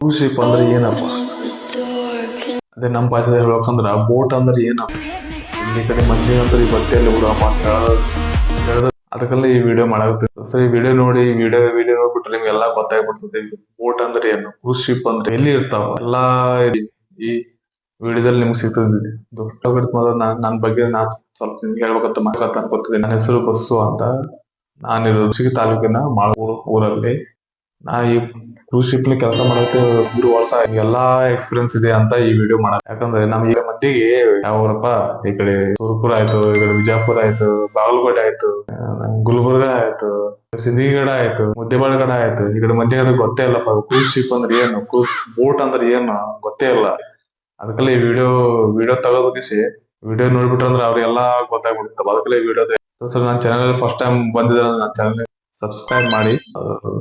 Cruise ship ಅಂದ್ರೆ ಏನಪ್ಪ? ಅದೇ ನಮ್ಮ ಭಾಷೆ ಹೇಳ್ಬೇಕಂದ್ರ ಬೋಟ್ ಅಂದ್ರೆ ಏನಪ್ಪ? ಇಲ್ಲಿ ಕಡೆ ಮಂದಿ ಅಂದ್ರೆ ಈ ಬಟ್ಟೆಯಲ್ಲಿ ಬಿಡಪ್ಪ ಅಂತ ಅದಕ್ಕೆಲ್ಲ ಈ ವಿಡಿಯೋ ಮಾಡಾಗುತ್ತೆ ಸೊ ಈ ವಿಡಿಯೋ ನೋಡಿ ವಿಡಿಯೋ ವಿಡಿಯೋ ನೋಡ್ಬಿಟ್ರೆ ನಿಮ್ಗೆಲ್ಲ ಗೊತ್ತಾಗ್ಬಿಡ್ತದೆ. ಬೋಟ್ ಅಂದ್ರೆ ಏನು? ಕ್ರೂಸ್ ಶಿಪ್ ಅಂದ್ರೆ ಎಲ್ಲಿ ಇರ್ತಾವ? ಎಲ್ಲಾ ಈ- ಈ ವಿಡಿಯೋದಲ್ಲಿ ನಿಮ್ಗೆ ಸಿಗ್ತದೆ ನಾನ್ ನನ್ನ ಬಗ್ಗೆ ನಾ ಸ್ವಲ್ಪ ನಿಮ್ಗೆ ಹೇಳ್ಬೇಕಂತ ಮಾತಾಡ್ತಾನೆ ಗೊತ್ತಿದೆ ನನ್ನ ಹೆಸರು ಬಸ್ಸು ಅಂತ. ನಾನಿರೋದು ಹುಣಸಗಿ ತಾಲೂಕಿನ ಮಾಳೂರು ಊರಲ್ಲಿ. ನಾ ಈ ಕ್ರೂಸ್ ಶಿಪ್ನ ಕೆಲಸ ಮಾಡಕ್ಕೆ ಮೂರು ವರ್ಷ ಎಲ್ಲಾ ಎಕ್ಸ್ಪೀರಿಯನ್ಸ್ ಇದೆ ಅಂತ ಈ ವಿಡಿಯೋ ಮಾಡ ಯಾಕಂದ್ರೆ ನಮ್ ಈಗ ಮಂದಿಗೆ ಯಾವೂರಪ್ಪ, ಈ ಕಡೆ ಸುರಪುರ ಆಯ್ತು, ಈ ಕಡೆ ವಿಜಯಪುರ ಆಯ್ತು, ಬಾಗಲಕೋಟೆ ಆಯ್ತು ಗುಲ್ಬರ್ಗ ಆಯ್ತು ಸಿಂಧಿಗಡ ಆಯ್ತು ಮುದ್ದೆಬಾಳಗಡ ಆಯ್ತು. ಈ ಕಡೆ ಅದು ಗೊತ್ತೇ ಇಲ್ಲಪ್ಪ. ಕ್ರೂಸ್ ಶಿಪ್ ಅಂದ್ರೆ ಏನು? ಕ್ರೂಸ್ ಬೋಟ್ ಅಂದ್ರೆ ಏನು? ಗೊತ್ತೇ ಇಲ್ಲ. ಅದಕ್ಕೆಲ್ಲ ಈ ವಿಡಿಯೋ ವಿಡಿಯೋ ತಗೋದಿಸಿ ವಿಡಿಯೋ ನೋಡ್ಬಿಟ್ರಂದ್ರೆ ಅವ್ರಿಗೆಲ್ಲ ಗೊತ್ತಾಗ್ಬಿಡುತ್ತೆ. ಅದಕ್ಕೆಲ್ಲ ಈ ವಿಡಿಯೋ ಸರ್ ನನ್ನ ಚಾನಲ್ ಫಸ್ಟ್ ಟೈಮ್ ಬಂದಿದ್ರೆ ನನ್ನ ಚಾನಲ್ ಸಬ್ಸ್ಕ್ರೈಬ್ ಮಾಡಿ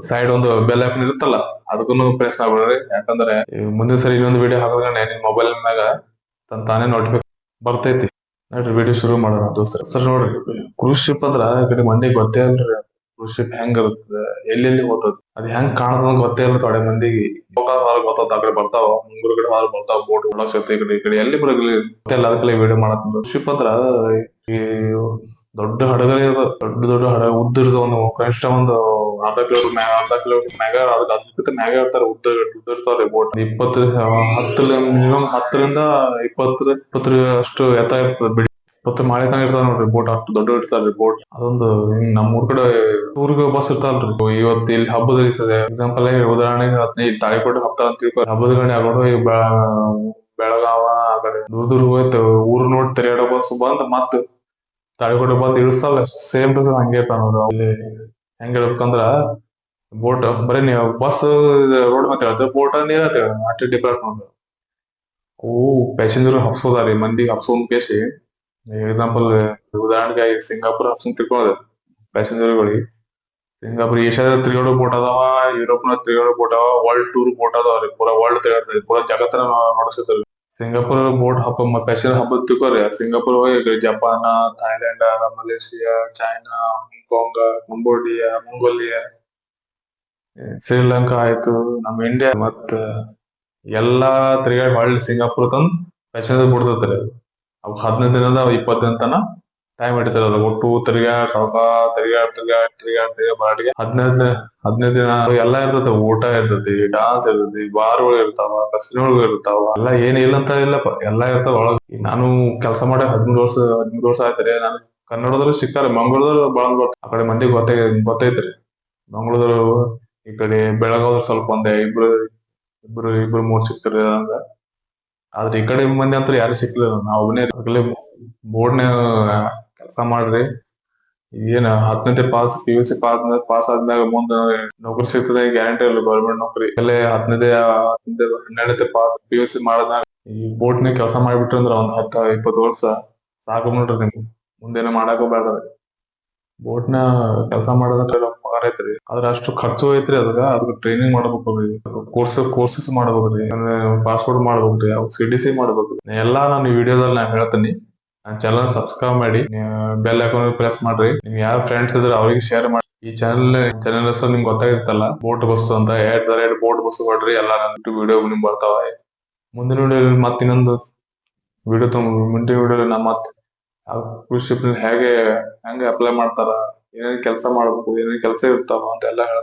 ಸೈಡ್ ಒಂದು ಬೆಲ್ ಐಕನ್ ಇರುತ್ತಲ್ಲ ಅದಕ್ಕೂ ಪ್ರೆಸ್ ಮಾಡ್ಬಿಡ್ರಿ ಯಾಕಂದ್ರೆ ಮುಂದಿನ ಸರಿ ಇನ್ನೊಂದು ವಿಡಿಯೋ ಹಾಕಿದ್ರೆ ನಿಮ್ ಮೊಬೈಲ್ ಮ್ಯಾಗ ತನ್ ತಾನೇ ನೋಟಿಫಿಕೇಶನ್ ಬರ್ತೈತಿ. ನೋಡ್ರಿ ವಿಡಿಯೋ ಶುರು ಮಾಡೋಣ ದೋಸ್ತ ಸರ್ ನೋಡ್ರಿ ಕ್ರೂಸ್ ಶಿಪ್ ಅಂದ್ರ ಕಡೆ ಮಂದಿಗೆ ಗೊತ್ತೇ ಅಲ್ರಿ ಕ್ರೂಸ್ ಶಿಪ್ ಹೆಂಗ್ ಇರುತ್ತೆ, ಎಲ್ಲೆಲ್ಲಿ ಹೋಗ್ತದ ಅದ್ ಹೆಂಗ್ ಕಾಣದ ಗೊತ್ತೇ ಇಲ್ಲ ತೊಡೆ ಮಂದಿಗೆ. ಗೋಕಾಕ್ ಗೊತ್ತದ ಬರ್ತಾವ ಮುಂಗುರು ಕಡೆ ಹಾಲ್ ಬರ್ತಾವ, ಬೋಟ್ ಒಳಗ್ ಸಿಗ್ತದೆ ಈ ಕಡೆ ಈ ಕಡೆ, ಎಲ್ಲಿ ಬರಲಿ ಗೊತ್ತೇ ಇಲ್ಲ, ಅದಕ್ಕೆಲ್ಲ ವಿಡಿಯೋ ಮಾಡತ್ತ ಶಿಪ್ ಅಂದ್ರ ಈ ದೊಡ್ಡ ಹಡಗಲೇ ಇರ್ತದ ದೊಡ್ಡ ದೊಡ್ಡ ಹಡಗ ಉದ್ದ ಇರ್ತದ ಒಂದು ಕನಿಷ್ಠ ಒಂದು ಅರ್ಧ ಕಿಲೋಮೀಟರ್ ಮ್ಯಾಗ ಅರ್ಧ ಕಿಲೋಮೀಟರ್ ಮ್ಯಾಗ ಅದಕ್ಕೆ ಅದಕ್ಕಿಂತ ಮ್ಯಾಗ ಇರ್ತಾರೆ ಉದ್ದ ಉದ್ದ ಇರ್ತಾವ್ರಿ ಬೋಟ್ ಇಪ್ಪತ್ತು ಹತ್ತು ಮಿನಿಮಮ್ ಹತ್ತರಿಂದ ಇಪ್ಪತ್ತರ ಇಪ್ಪತ್ತರ ಅಷ್ಟು ಎತ್ತ ಇರ್ತದೆ ಬಿಡಿ. ಇಪ್ಪತ್ತು ಮಾಳೆ ತನಕ ಇರ್ತಾವ ನೋಡ್ರಿ ಬೋಟ್ ಅಷ್ಟು ದೊಡ್ಡ ಇರ್ತಾರ್ರಿ ಬೋಟ್ ಅದೊಂದು ನಮ್ಮ ನಮ್ ಊರ್ ಕಡೆ ಊರಿಗೆ ಬಸ್ ಇರ್ತಾವಲ್ರಿ. ಇವತ್ತು ಇಲ್ಲಿ ಹಬ್ಬದ ಇರ್ತದೆ ಎಕ್ಸಾಂಪಲ್ ಆಗಿ ಉದಾಹರಣೆಗೆ ಹದಿನೈದು ತಾಳಿಕೋಟೆ ಹಬ್ಬ ಅಂತ ತಿಳ್ಕೊ. ಹಬ್ಬದ ಗಣಿ ಆಗೋದು ಬೆಳಗಾವ, ಆ ಕಡೆ ದೂರ ದೂರ ಹೋಯ್ತು. ಊರ್ ನೋಡಿ ತೆರೆಯಾಡೋ ಬಸ್ ಬಂದ್ ಮತ್ತ್ ತಾಳಿಕೋಟೆ ಬಂದು ಇಳಿಸ್ತಾವಲ್ಲ ಸೇಮ್ ಟು ಹಂಗೆ ಇರ್ತಾವ ನೋಡ್ರಿ ಅಲ್ಲಿ ಹೆಂಗ್ ಹೇಳ್ಬೇಕಂದ್ರ ಬೋಟ್ ಬರೀ ನೀವು ಬಸ್ ರೋಡ್ ಮತ್ತೆ ಬೋಟ್ ನೀರ್ ಹೇಳ್ತೇವೆ ಅಷ್ಟೇ ಡಿಫ್ರೆಂಟ್ ನೋಡ್ರಿ ಅವು ಪ್ಯಾಸೆಂಜರ್ ಹಬ್ಸೋದಾರಿ ಮಂದಿಗೆ ಹಬ್ಸೋದ್ ಕೇಸಿ ಎಕ್ಸಾಂಪಲ್ ಉದಾಹರಣೆಗೆ ಸಿಂಗಾಪುರ ಹಬ್ಸೋದ್ ತಿಳ್ಕೊಳ್ಳೋದು ಪ್ಯಾಸೆಂಜರ್ಗಳಿಗೆ ಸಿಂಗಾಪುರ್ ಏಷ್ಯಾದ ತಿರುಗಾಡೋ ಬೋಟ್ ಅದಾವ, ಯುರೋಪ್ನ ತಿರುಗಾಡೋ ಬೋಟ್ ಅದಾವ ವರ್ಲ್ಡ್ ಟೂರ್ ಬೋಟ್ ಅದಾವ ರೀ ಪೂರಾ ವರ್ಲ್ಡ್ ತಿರುಗಾಡ್ತಾರೆ ಪೂರಾ ಜಗತ್ತನ್ನ ನೋಡಿಸ್ತಾರೆ ಸಿಂಗಾಪುರ್ ಬೋಟ್ ಹಬ್ಬ ಪ್ಯಾಸೆಂಜರ್ ಹಬ್ಬ ತಿಳ್ಕೊರಿ ಸಿಂಗಾಪುರ್ ಹೋಗಿ Japan Thailand Malaysia China Hong Kong Cambodia Mongolia. Sri Lanka ಆಯ್ತು ನಮ್ಮ ಇಂಡಿಯಾ ಮತ್ತ ಎಲ್ಲಾ ತಿರುಗಾಡಿ ಹೊಳ್ಳಿ ಸಿಂಗಾಪುರ್ ತಂದ್ ಪ್ಯಾಸೆಂಜರ್ ಬಿಡ್ತೈತ್ರಿ ಅವ್ ಹದಿನೈದು ದಿನದ ಇಪ್ಪತ್ತು ದಿನ ತನ ಟೈಮ್ ಹಿಡಿತಾರ ಅದು. ಒಟ್ಟು ತಿರ್ಗಾಡ್ ಸ್ವಲ್ಪ ತಿರ್ಗಾಡ್ ತಿರ್ಗಾಡ್ ತಿರ್ಗಾಡ್ ತಿರ್ಗಾ ಮಾಡಿ ಹದಿನೈದು ದಿನ ಹದಿನೈದು ದಿನ ಎಲ್ಲಾ ಇರ್ತದೆ. ಊಟ ಇರ್ತೈತಿ ಡಾನ್ಸ್ ಇರ್ತೈತಿ ಬಾರ್ಗಳು ಇರ್ತಾವ ಕಸಿನೋಗಳು ಇರ್ತಾವ. ಎಲ್ಲಾ ಏನ್ ಇಲ್ಲ ಅಂತ ಇಲ್ಲಪ್ಪ. ಎಲ್ಲಾ ಇರ್ತಾವ ಒಳಗೆ. ನಾನು ಕೆಲಸ ಮಾಡಿ ಹದಿಮೂರು ವರ್ಷ ಹದಿಮೂರು ವರ್ಷ ಆಯ್ತರಿ. ನಾನು ಕನ್ನಡದಲ್ಲೂ ಸಿಕ್ಕಾರ ಮಂಗಳೂರು ಬಾಳ ಆ ಕಡೆ ಮಂದಿ ಗೊತ್ತ, ಗೊತ್ತೈತ್ರಿ. ಮಂಗಳೂರು, ಈ ಕಡೆ ಬೆಳಗಾವ್ ಸ್ವಲ್ಪ ಒಂದೇ, ಇಬ್ರು ಇಬ್ರು ಇಬ್ರು ಮೂರ್ ಸಿಕ್ತಾರೆ ಅಂದ್ರೆ. ಆದ್ರೆ ಈ ಕಡೆ ಮಂದಿ ಅಂತ ಯಾರು ಸಿಕ್ಲಿಲ್ಲ. ನಾವು ಒಬ್ಬನೇ ಬೋರ್ಡ್ನ ಕೆಲಸ ಮಾಡ್ರಿ ಏನ್ ಹತ್ತನೇ pass P U C pass pass ಆದ್ಮ್ಯಾಗ ಮುಂದ ನೌಕರಿ ಸಿಗ್ತದೆ ಗ್ಯಾರಂಟಿ ಇಲ್ಲ ಗೌರ್ಮೆಂಟ್ ನೌಕರಿ. ಅಲ್ಲೇ ಹತ್ತನೇ ಹತ್ತನೇ ಹನ್ನೆರಡನೇ ಪಾಸ್ ಪಿ ಯು ಸಿ ಮಾಡಿದಾಗ ಈ ಬೋಟ್ನಾಗ ಕೆಲಸ ಮಾಡ್ಬಿಟ್ರಿ ಅಂದ್ರೆ ಒಂದ್ ಹತ್ತ, ಇಪ್ಪತ್ತು ವರ್ಷ ಸಾಕು ನೋಡ್ರಿ ನಿಮ್ಗೆ. ಮುಂದೇನ ಮಾಡಾಕ ಬೇಡ್ರಿ ಬೋಟ್ನ ಕೆಲಸ ಮಾಡೋದಂದ್ರೆ ಪಗಾರ ಐತ್ರಿ. ಆದ್ರೆ ಅಷ್ಟು ಖರ್ಚು ಐತ್ರಿ ಅದಕ್ಕ ಅದಕ್ಕೆ ಟ್ರೈನಿಂಗ್ ಮಾಡ್ಬೇಕ್ರಿ ಕೋರ್ಸ್ ಕೋರ್ಸಸ್ ಮಾಡ್ಬೇಕ್ರಿ ಪಾಸ್ಪೋರ್ಟ್ ಮಾಡ್ಬೇಕ್ರಿ ಅವ್ ಸಿ ಡಿ ಸಿ ಮಾಡ್ಬೇಕ್ರಿ ಎಲ್ಲಾ ನಾನು ವಿಡಿಯೋದಲ್ಲಿ ನಾನು ಹೇಳ್ತೀನಿ. ಚಾನಲ್ ಸಬ್ಸ್ಕ್ರೈಬ್ ಮಾಡಿ. ಬೆಲ್ ಐಕಾನ್ ಪ್ರೆಸ್ ಮಾಡ್ರಿ. ನಿಮ್ ಯಾವ ಫ್ರೆಂಡ್ಸ್ ಇದ್ರೆ ಅವ್ರಿಗೆ ಶೇರ್ ಮಾಡಿ. ಈ ಚಾನಲ್ ಚಾನಲ್ ಹೆಸರು ನಿಮ್ಗೆ ಗೊತ್ತಾಗಿರ್ತಲ್ಲ. ಬೋಟ್ ಬಸ್ ಅಂತ. ಎರಡ್ ತರ ಎರಡ್ ಬೋಟ್ ಬಸ್ ಕೊಡ್ರಿ. ಎಲ್ಲಾ ನನ್ನ ವಿಡಿಯೋ ನಿಮ್ಗೆ ಬರ್ತಾವ. ಮುಂದಿನ ವಿಡಿಯೋ ಮತ್ತೆ ಇನ್ನೊಂದು ವಿಡಿಯೋ ತುಂಬ ಮುಂದಿನ ವಿಡಿಯೋ ನಮ್ಮ ಮತ್ತೆ ಕೃಷಿ ಹೇಗೆ ಹೆಂಗೆ ಅಪ್ಲೈ ಮಾಡ್ತಾರ, ಏನೇನ್ ಕೆಲಸ ಮಾಡ್ಬೇಕು, ಏನೇನ್ ಕೆಲಸ ಇರ್ತಾವ ಅಂತ ಎಲ್ಲ ಹೇಳ್ತೀನಿ